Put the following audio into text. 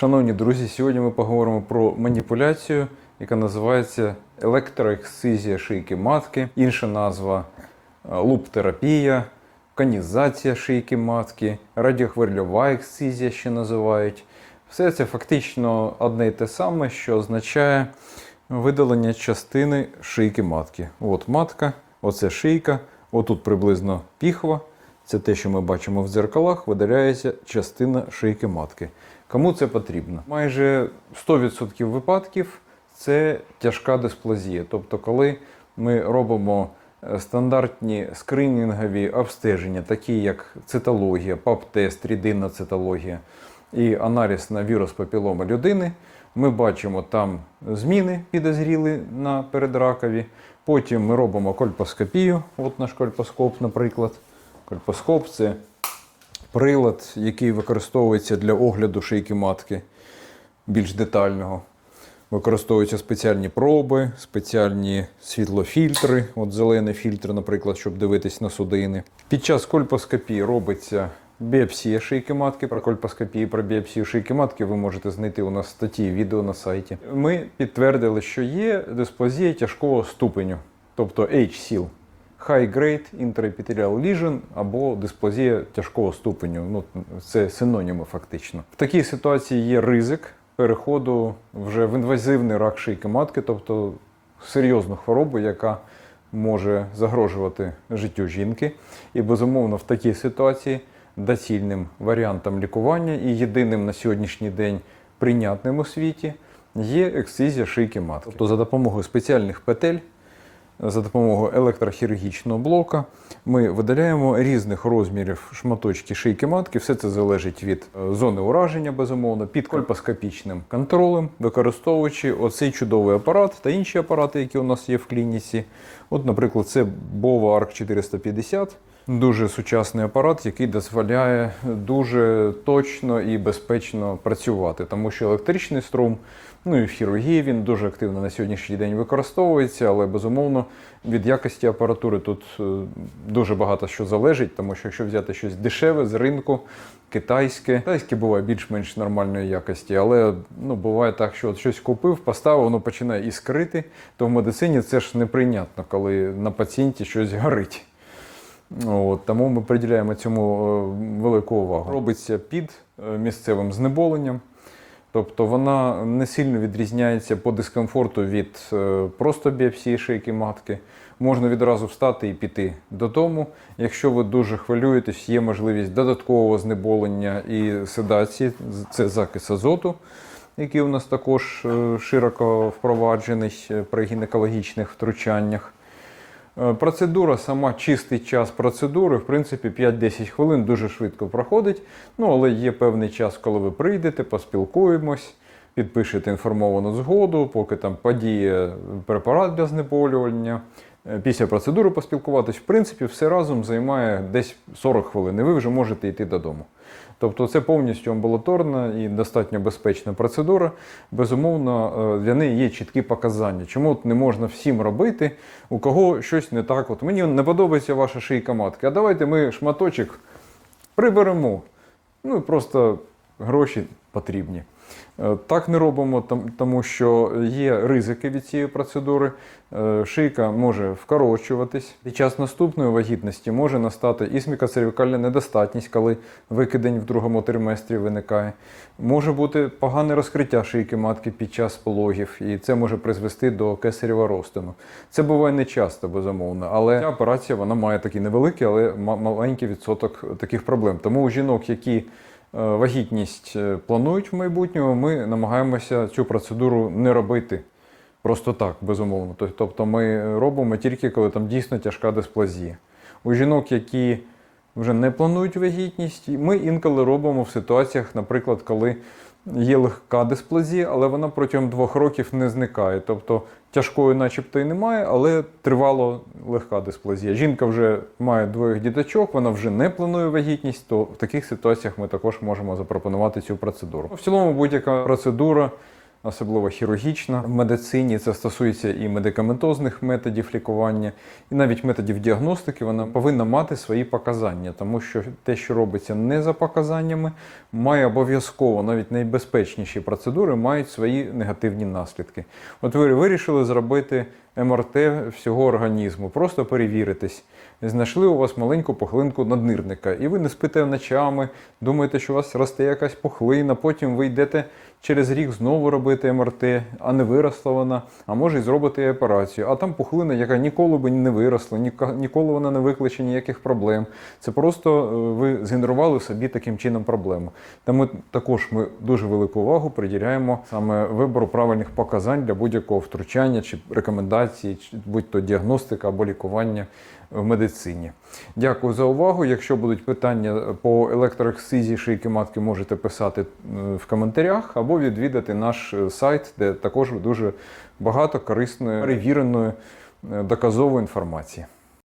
Шановні друзі, сьогодні ми поговоримо про маніпуляцію, яка називається електроексцизія шийки матки, інша назва е, луптерапія, канізація шийки матки, радіохвильова ексцизія ще називають. Все це фактично одне й те саме, що означає видалення частини шийки матки. От матка, оце шийка, отут приблизно піхва. Це те, що ми бачимо в дзеркалах, видаляється частина шийки матки. Кому це потрібно? Майже 100% випадків це тяжка дисплазія. Тобто, коли ми робимо е, стандартні скринінгові обстеження, такі як цитологія, ПАП-тест, рідинна цитологія і аналіз на вірус папіломи людини, ми бачимо там зміни підозріли на передракові. Потім ми робимо кольпоскопію, от наш кольпоскоп, наприклад. Кольпоскоп це прилад, який використовується для огляду шийки матки більш детального. Використовуються спеціальні проби, спеціальні світлофільтри, от зелений фільтр, наприклад, щоб дивитись на судини. Під час кольпоскопії робиться біопсія шийки матки. Про кольпоскопію, про біопсію шийки матки ви можете знайти у нас статті, відео на сайті. Ми підтвердили, що є дисплазія тяжкого ступеню, тобто H-SIL. High Grade Intraepithelial Lesion або дисплазія тяжкого ступеню. Ну, це синоніми фактично. В такій ситуації є ризик переходу вже в інвазивний рак шийки матки, тобто серйозну хворобу, яка може загрожувати життю жінки. І безумовно в такій ситуації доцільним варіантом лікування і єдиним на сьогоднішній день прийнятним у світі є ексцизія шийки матки. Тобто за допомогою спеціальних петель за допомогою електрохірургічного блока ми видаляємо різних розмірів шматочки шийки матки. Все це залежить від е, зони ураження, безумовно, під кольпоскопічним контролем, використовуючи оцей чудовий апарат та інші апарати, які у нас є в клініці. От, наприклад, це Bova ARC 450. Дуже сучасний апарат, який дозволяє дуже точно і безпечно працювати, тому що електричний струм, ну і в хірургії він дуже активно на сьогоднішній день використовується, але безумовно від якості апаратури тут е, дуже багато що залежить, тому що якщо взяти щось дешеве з ринку, китайське, китайське буває більш-менш нормальної якості, але ну, буває так, що от щось купив, поставив, воно починає іскрити, то в медицині це ж неприйнятно, коли на пацієнті щось горить. От, тому ми приділяємо цьому е, велику увагу. Робиться під е, місцевим знеболенням. Тобто вона не сильно відрізняється по дискомфорту від е, просто біопсії шийки матки. Можна відразу встати і піти додому. Якщо ви дуже хвилюєтесь, є можливість додаткового знеболення і седації, це закис азоту, який у нас також широко впроваджений при гінекологічних втручаннях. Е, Процедура, сама чистий час процедури, в принципі, 5-10 хвилин дуже швидко проходить. Ну, але є певний час, коли ви прийдете, поспілкуємось, підпишете інформовану згоду, поки там подіє препарат для знеболювання. Е, Після процедури поспілкуватись, в принципі, все разом займає десь 40 хвилин, і ви вже можете йти додому. Тобто це повністю амбулаторна і достатньо безпечна процедура. Безумовно, е, для неї є чіткі показання. Чому не можна всім робити, у кого щось не так. От мені не подобається ваша шийка матки, а давайте ми шматочок приберемо. Ну і просто гроші потрібні. Е, Так не робимо, тому що є ризики від цієї процедури. Е, Шийка може вкорочуватись. Під час наступної вагітності може настати ісмікоцервікальна недостатність, коли викидень в другому триместрі виникає. Може бути погане розкриття шийки матки під час пологів, і це може призвести до кесарєва розтину. Це буває не часто, безумовно, але ця операція вона має такий невеликий, але маленький відсоток таких проблем. Тому у жінок, які вагітність е, планують в майбутньому, ми намагаємося цю процедуру не робити просто так, безумовно. Тобто ми робимо тільки коли там дійсно тяжка дисплазія. У жінок, які вже не планують вагітність, ми інколи робимо в ситуаціях, наприклад, коли є легка дисплазія, але вона протягом двох років не зникає. Тобто тяжкої, начебто, і немає, але тривало легка дисплазія. Жінка вже має двох діточок, вона вже не планує вагітність, то в таких ситуаціях ми також можемо запропонувати цю процедуру. В цілому, будь-яка процедура особливо хірургічна. В медицині це стосується і медикаментозних методів лікування, і навіть методів діагностики. Вона повинна мати свої показання, тому що те, що робиться не за показаннями, має обов'язково навіть найбезпечніші процедури мають свої негативні наслідки. От ви вирішили зробити МРТ всього організму, просто перевіритись. Знайшли у вас маленьку пухлинку наднирника, і ви не спите ночами, думаєте, що у вас росте якась пухлина, потім ви йдете через рік знову робити МРТ, а не виросла вона, а може й зробити операцію. А там пухлина, яка ніколи би не виросла, ніколи вона не викличе ніяких проблем. Це просто е, ви згенерували собі таким чином проблему. Тому також ми дуже велику увагу приділяємо саме вибору правильних показань для будь-якого втручання чи рекомендацій, чи будь-то діагностика або лікування в медицині. Дякую за увагу. Якщо будуть питання по електроексцизії шийки матки, можете писати е, в коментарях або відвідати наш е, сайт, де також дуже багато корисної, перевіреної е, доказової інформації.